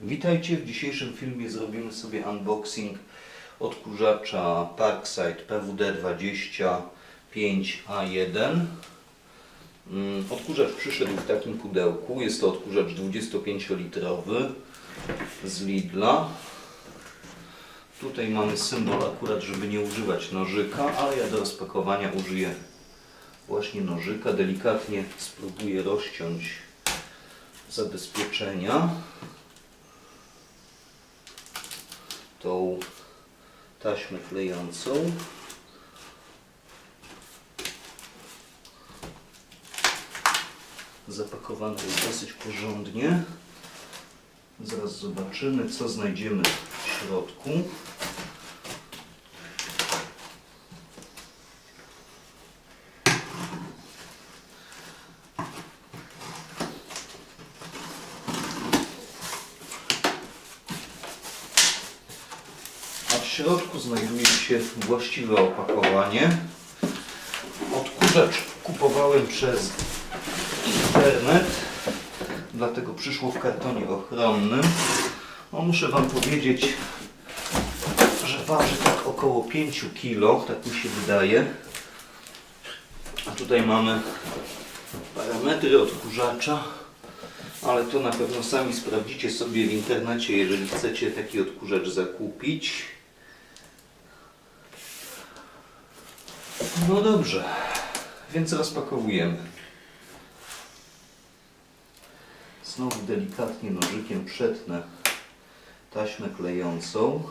Witajcie, w dzisiejszym filmie zrobimy sobie unboxing odkurzacza Parkside PWD25A1 Mm, Odkurzacz przyszedł w takim pudełku, jest to odkurzacz 25-litrowy z Lidla. Tutaj mamy symbol akurat, żeby nie używać nożyka, ale ja do rozpakowania użyję właśnie nożyka. Delikatnie spróbuję rozciąć zabezpieczenia tą taśmę klejącą. Zapakowane jest dosyć porządnie. Zaraz zobaczymy, co znajdziemy w środku. Środku znajduje się właściwe opakowanie. Odkurzacz kupowałem przez internet, dlatego przyszło w kartonie ochronnym. No, muszę Wam powiedzieć, że waży tak około 5 kg, tak mi się wydaje. A tutaj mamy parametry odkurzacza, ale to na pewno sami sprawdzicie sobie w internecie, jeżeli chcecie taki odkurzacz zakupić. No dobrze, więc rozpakowujemy. Znowu delikatnie nożykiem przetnę taśmę klejącą.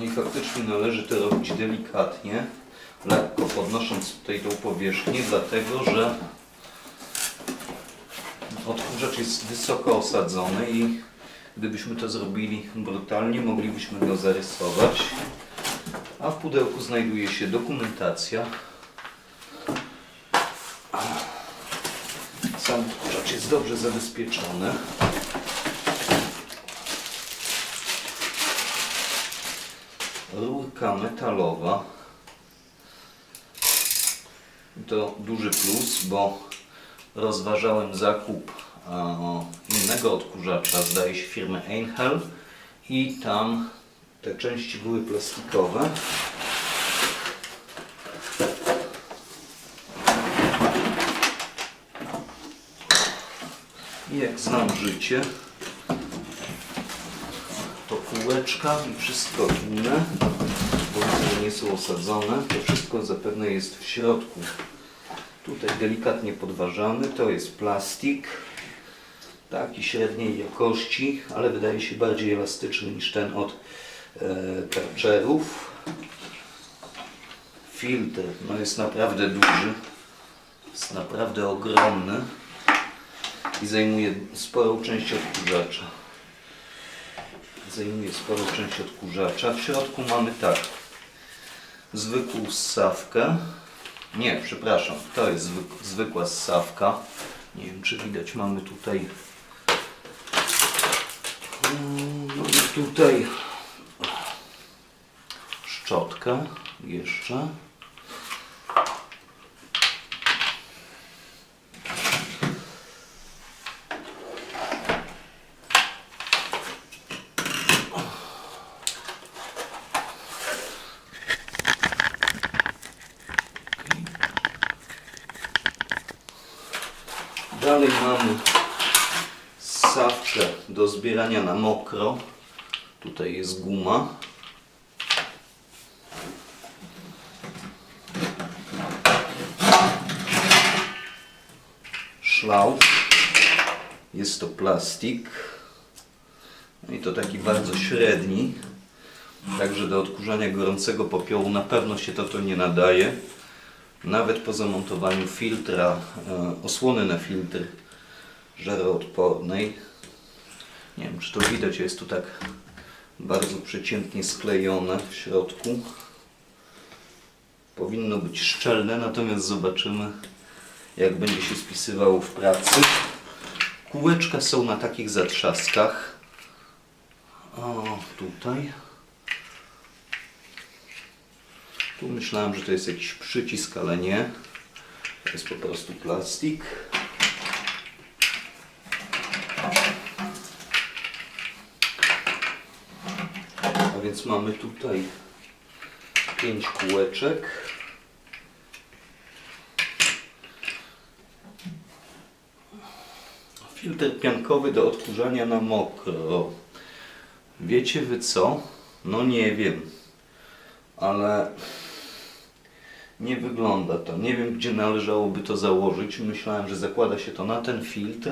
No i faktycznie należy to robić delikatnie, lekko podnosząc tutaj tą powierzchnię, dlatego że odkurzacz jest wysoko osadzony i gdybyśmy to zrobili brutalnie, moglibyśmy go zarysować. A w pudełku znajduje się dokumentacja. Sam odkurzacz jest dobrze zabezpieczony. Rurka metalowa. To duży plus, bo rozważałem zakup innego odkurzacza, zdaje się firmy Einhell i tam te części były plastikowe. I jak znam życie, to kółeczka i wszystko inne, bo że nie są osadzone, to wszystko zapewne jest w środku. Tutaj delikatnie podważamy, to jest plastik, taki średniej jakości, ale wydaje się bardziej elastyczny niż ten od e, Karcherów. Filtr no jest naprawdę duży, jest naprawdę ogromny i zajmuje sporą część odkurzacza zajmuje sporą część odkurzacza. W środku mamy tak, zwykłą ssawkę. Nie, przepraszam, to jest zwyk, zwykła ssawka. Nie wiem, czy widać, mamy tutaj Mm, i tutaj szczotkę jeszcze. Dalej mamy ssawkę do zbierania na mokro. Tutaj jest guma. Szlauf. Jest to plastik. No i to taki bardzo średni. Także do odkurzania gorącego popiołu na pewno się to, to nie nadaje. Nawet po zamontowaniu filtra, e, osłony na filtr żaroodpornej. Czy to widać, jest tu tak bardzo przeciętnie sklejone w środku. Powinno być szczelne, natomiast zobaczymy jak będzie się spisywało w pracy. Kółeczka są na takich zatrzaskach. O, tutaj. Tu myślałem, że to jest jakiś przycisk, ale nie. To jest po prostu plastik. Więc mamy tutaj pięć kółeczek. Filtr piankowy do odkurzania na mokro. Wiecie wy co? No nie wiem. Ale nie wygląda to. Nie wiem gdzie należałoby to założyć. Myślałem, że zakłada się to na ten filtr.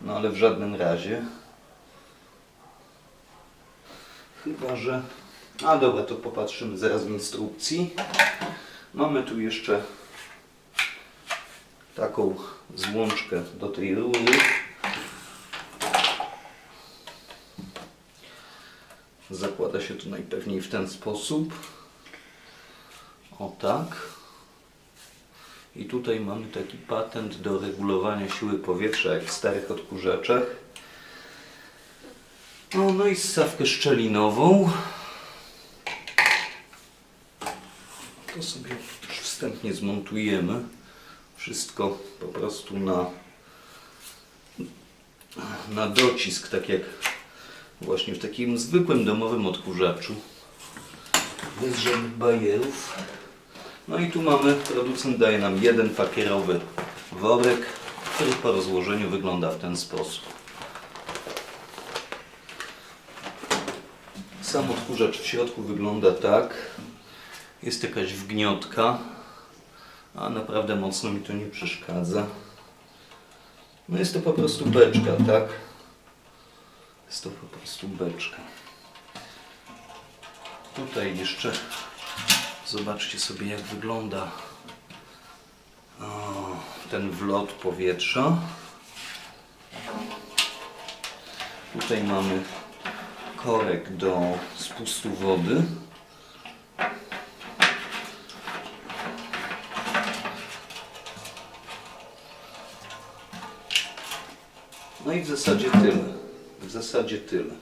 No ale w żadnym razie. Chyba, że... A dobra, to popatrzymy zaraz w instrukcji. Mamy tu jeszcze taką złączkę do tej rury. Zakłada się to najpewniej w ten sposób. O tak. I tutaj mamy taki patent do regulowania siły powietrza, jak w starych odkurzaczach. O, no i ssawkę szczelinową. To sobie już wstępnie zmontujemy. Wszystko po prostu na, na docisk, tak jak właśnie w takim zwykłym domowym odkurzaczu. Bez żadnych bajerów. No i tu mamy, producent daje nam jeden papierowy worek, który po rozłożeniu wygląda w ten sposób. Sam odkurzacz w środku wygląda tak. Jest jakaś wgniotka, a naprawdę mocno mi to nie przeszkadza. No jest to po prostu beczka, tak? Jest to po prostu beczka. Tutaj jeszcze zobaczcie sobie jak wygląda o, ten wlot powietrza. Tutaj mamy korek do spustu wody. No i w zasadzie tyle. W zasadzie tyle.